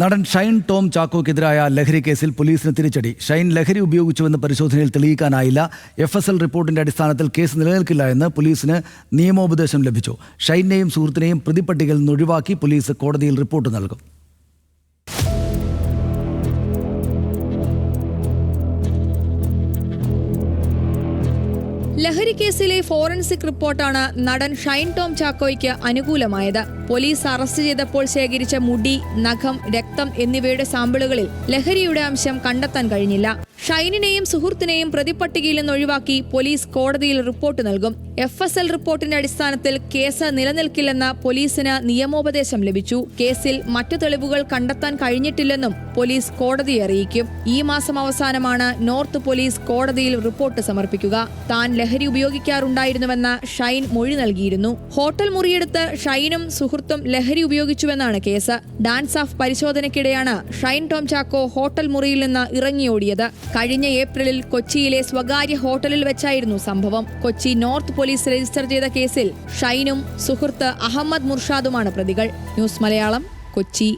നടൻ ഷൈൻ ടോം ചാക്കോക്കെതിരായ ലഹരി കേസിൽ പോലീസിന് തിരിച്ചടി. ഷൈൻ ലഹരി ഉപയോഗിച്ചുവെന്ന് പരിശോധനയിൽ തെളിയിക്കാനായില്ല. എഫ് എസ് എൽ റിപ്പോർട്ടിന്റെ അടിസ്ഥാനത്തിൽ കേസ് നിലനിൽക്കില്ല എന്ന് പോലീസിന് നിയമോപദേശം ലഭിച്ചു. ഷൈനെയും സുഹൃത്തിനെയും പ്രതിപ്പട്ടികയിൽ നിന്ന് ഒഴിവാക്കി പോലീസ് കോടതിയിൽ റിപ്പോർട്ട് നൽകും. ലഹരി കേസിലെ ഫോറൻസിക് റിപ്പോർട്ടാണ് നടൻ ഷൈൻ ടോം ചാക്കോയ്ക്ക് അനുകൂലമായത്. പോലീസ് അറസ്റ്റ് ചെയ്തപ്പോൾ ശേഖരിച്ച മുടി നഖം രക്തം എന്നിവയുടെ സാമ്പിളുകളിൽ ലഹരിയുടെ അംശം കണ്ടെത്താൻ കഴിഞ്ഞില്ല. ഷൈനിനെയും സുഹൃത്തിനെയും പ്രതിപട്ടികയിൽ നിന്ന് ഒഴിവാക്കി പോലീസ് കോടതിയിൽ റിപ്പോർട്ട് നൽകും. എഫ് എസ് എൽ റിപ്പോർട്ടിന്റെ അടിസ്ഥാനത്തിൽ കേസ് നിലനിൽക്കില്ലെന്ന പോലീസിന് നിയമോപദേശം ലഭിച്ചു. കേസിൽ മറ്റു തെളിവുകൾ കണ്ടെത്താൻ കഴിഞ്ഞിട്ടില്ലെന്നും പോലീസ് കോടതിയെ അറിയിക്കും. ഈ മാസം അവസാനമാണ് നോർത്ത് പോലീസ് കോടതിയിൽ റിപ്പോർട്ട് സമർപ്പിക്കുക. താൻ ലഹരി ഉപയോഗിക്കാറുണ്ടായിരുന്നുവെന്ന ഷൈൻ മൊഴി നൽകിയിരുന്നു. ഹോട്ടൽ മുറിയെടുത്ത് ഷൈനും സുഹൃത്തും ലഹരി ഉപയോഗിച്ചുവെന്നാണ് കേസ്. ഡാൻസ് ഓഫ് പരിശോധനയ്ക്കിടെയാണ് ഷൈൻ ടോം ചാക്കോ ഹോട്ടൽ മുറിയിൽ നിന്ന് ഇറങ്ങിയോടിയത്. കഴിഞ്ഞ ഏപ്രിലിൽ കൊച്ചിയിലെ സ്വകാര്യ ഹോട്ടലിൽ വെച്ചായിരുന്നു സംഭവം. കൊച്ചി നോർത്ത് പോലീസ് രജിസ്റ്റർ ചെയ്ത കേസിൽ ഷൈനും സുഹൃത്ത് അഹമ്മദ് മുർഷാദുമാണ് പ്രതികൾ. ന്യൂസ് മലയാളം കൊച്ചി.